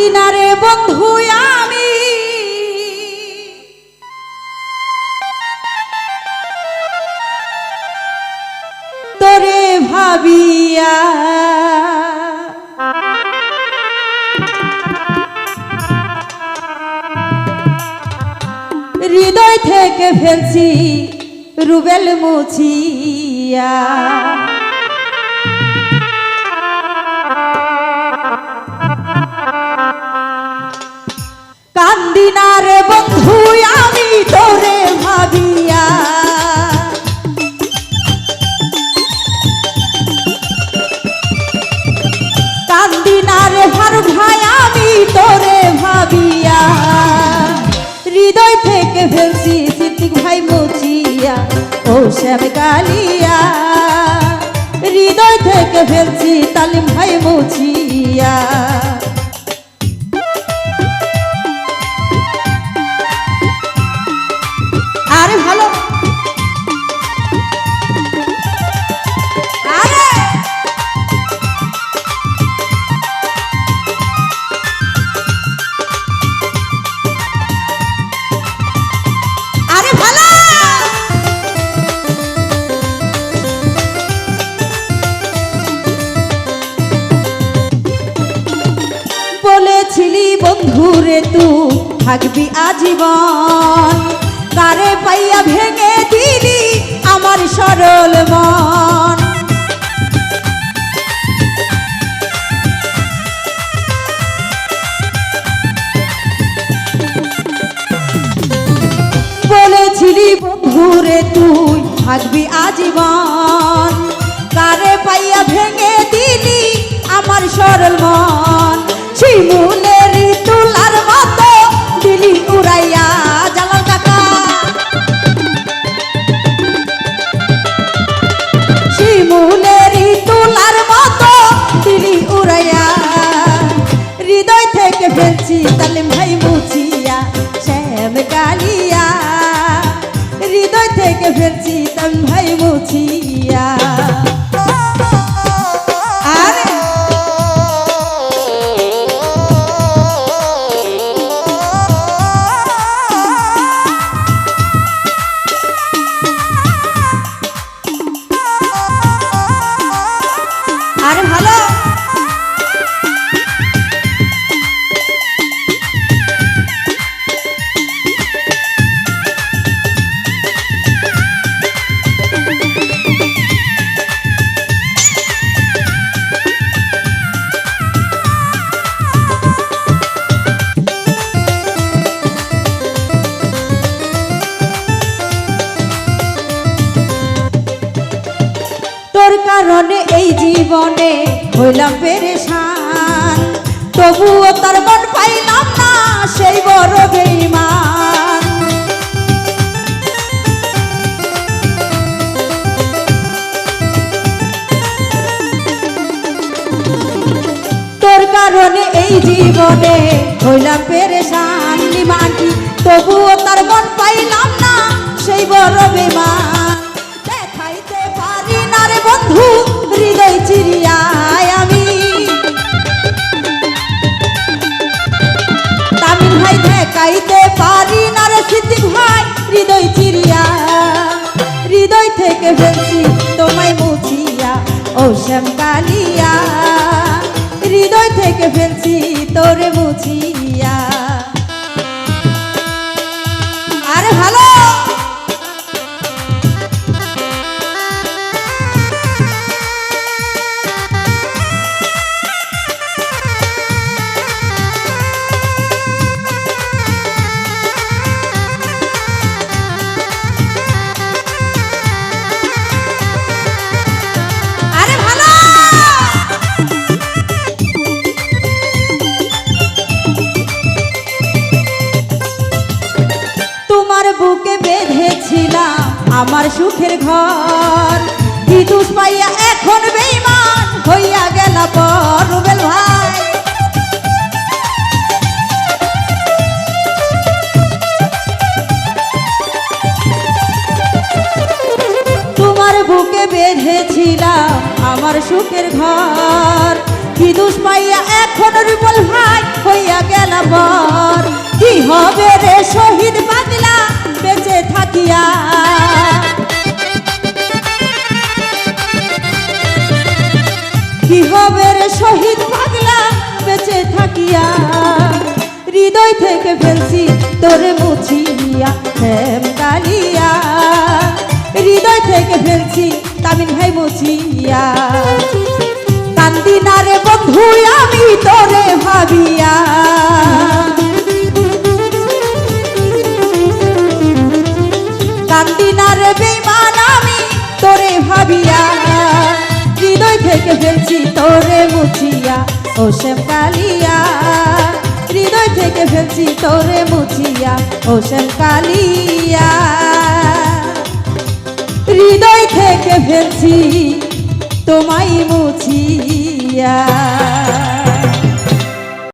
কান্দি না রে বন্ধু আমি। তোরে ভাবিয়া হৃদয় থেকে ফেলছি রুবেল মুছিয়া। না রে বন্ধু, আমি তোরে ভাবিয়া। কান্দি না রে ভার ভাই, আমি তোরে ভাবিয়া। হৃদয় থেকে ফেলছি, সিদ্দিক ভাই মুছিয়া ও শ্যাম কালিয়া হৃদয় থেকে ফেলছি, তালিম ভাই মুছিয়া। বন্ধুরে তুই থাকবি আজীবন। কারে পাইয়া ভেঙে দিলি আমার সরল মন। বলেছিলি বন্ধুরে তুই থাকবি আজীবন। কারে পাইয়া ভেঙে দিলি আমার সরল মন। থেকে ফেলছি তালিম ভাই মুছিয়া শ্যাম কালিয়া হৃদয় থেকে ফেলছি তালিম ভাই মুছিয়া। জীবনে হইলাম পেরেশান। তবুও তার মন পাইলাম না সেই বড় বেইমান তোর কারণে এই জীবনে হইলাম পেরেশান। লিমাটি তবুও তার মন পাইলাম না সেই বড় বেমান ফেলছি তোমায় মুছিয়া ও শ্যাম কালিয়া। হৃদয় থেকে ফেলছি তোরে মুছিয়া। বেঁধেছিলাম আমার সুখের ঘর। বিদুষ পাইয়া এখন বেইমান হইয়া গেল পর ভাই। তোমার বুকে বেঁধেছিলাম আমার সুখের ঘর। বিদুষ পাইয়া এখন রুবেল ভাই, হইয়া গেল পর। কি হবে রে শহীদ দিয়া হৃদয় থেকে ফেলছি তোরে মুছিয়া প্রেম কালিয়া হৃদয় থেকে ফেলছি তামিল ভাই মুছিয়া। তোরে মুছিয়া, ও শ্যাম কালিয়া। হৃদয় থেকে ফেলছি, তোরে মুছিয়া, ও শ্যাম কালিয়া। হৃদয় থেকে ফেলছি, তোমায় মুছিয়া।